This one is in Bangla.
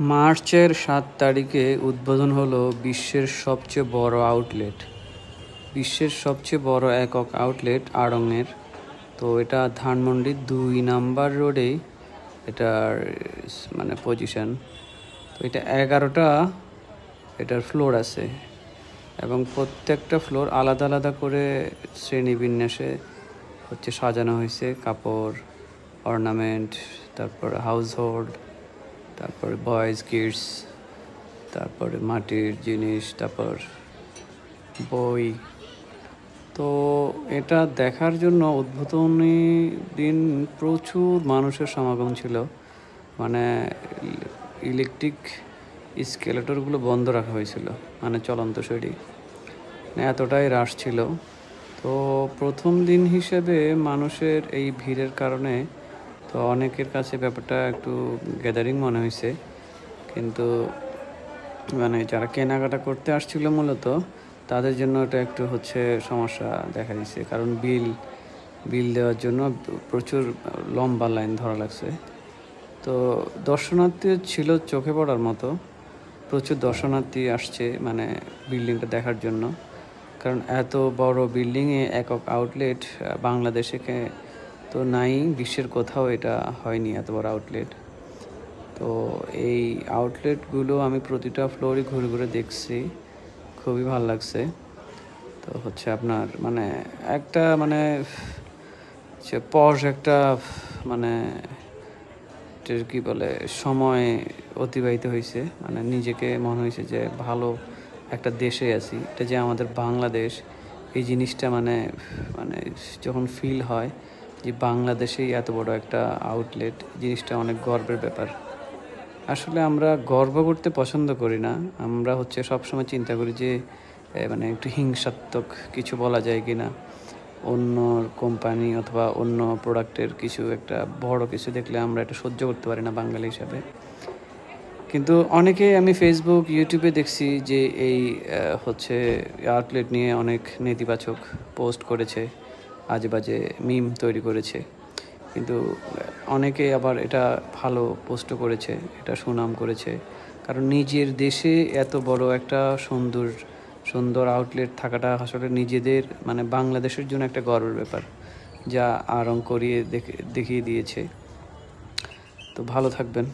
মার্চের সাত তারিখে উদ্বোধন হলো বিশ্বের সবচেয়ে বড় আউটলেট। বিশ্বের সবচেয়ে বড় একক আউটলেট আড়ংয়ের। তো এটা ধানমন্ডির দুই নাম্বার রোডে এটার মানে পজিশন তো এটা এগারোটা এটার ফ্লোর আছে এবং প্রত্যেকটা ফ্লোর আলাদা আলাদা করে শ্রেণীবিন্যাসে হচ্ছে সাজানো হয়েছে। কাপড় অর্নামেন্ট তারপর হাউস হোল্ড তারপর বয়েজ কিডস তারপরে মাটির জিনিস, তারপর বই। তো এটা দেখার জন্য উদ্বোধনী দিন প্রচুর মানুষের সমাগম ছিল। মানে ইলেকট্রিক স্কেলেটরগুলো বন্ধ রাখা হয়েছিল মানে চলন্ত শৈলী। মানে এতটাই রাশ ছিল। তো প্রথম দিন হিসেবে মানুষের এই ভিড়ের কারণে তো অনেকের কাছে ব্যাপারটা একটু গ্যাদারিং মনে হয়েছে কিন্তু মানে যারা কেনাকাটা করতে আসছিল মূলত, তাদের জন্য এটা একটু হচ্ছে সমস্যা দেখা দিচ্ছে কারণ বিল বিল দেওয়ার জন্য প্রচুর লম্বা লাইন ধরা লাগছে। তো দর্শনার্থী ছিল চোখে পড়ার মতো। প্রচুর দর্শনার্থী আসছে মানে বিল্ডিংটা দেখার জন্য। কারণ এত বড় বিল্ডিংয়ে একক আউটলেট বাংলাদেশে তো নাই, বিশ্বের কোথাও এটা হয়নি এত বড় আউটলেট তো এই আউটলেটগুলো আমি প্রতিটা ফ্লোরে ঘুরে ঘুরে দেখছি, খুবই ভালো লাগছে। তো হচ্ছে আপনার মানে একটা মানে পশ একটা মানে কি বলে, সময় অতিবাহিত হয়েছে। মানে নিজেকে মনে হয়েছে যে ভালো একটা দেশে আছি। এটা যে আমাদের বাংলাদেশ, এই জিনিসটা মানে মানে যখন ফিল হয় যে বাংলাদেশেই এত বড় একটা আউটলেট জিনিসটা অনেক গর্বের ব্যাপার। আসলে আমরা গর্ব করতে পছন্দ করি না। আমরা হচ্ছে সবসময় চিন্তা করি যে মানে একটু হিংসাত্মক কিছু বলা যায় কি না অন্য কোম্পানি অথবা অন্য প্রোডাক্টের কিছু একটা বড় কিছু দেখলে আমরা এটা সহ্য করতে পারি না বাঙালি হিসাবে। কিন্তু অনেকে আমি ফেসবুক ইউটিউবে দেখছি যে এই হচ্ছে আউটলেট নিয়ে অনেক নেতিবাচক পোস্ট করেছে। আজে বাজে মিম তৈরি করেছে। কিন্তু অনেকে আবার এটা ভালো পোস্টও করেছে, এটা সুনাম করেছে। কারণ নিজের দেশে এত বড় একটা সুন্দর সুন্দর আউটলেট থাকাটা আসলে নিজেদের মানে বাংলাদেশের জন্য একটা গর্বের ব্যাপার, যা আরং করিয়ে দেখে, দেখিয়ে দিয়েছে। তো ভালো থাকবেন।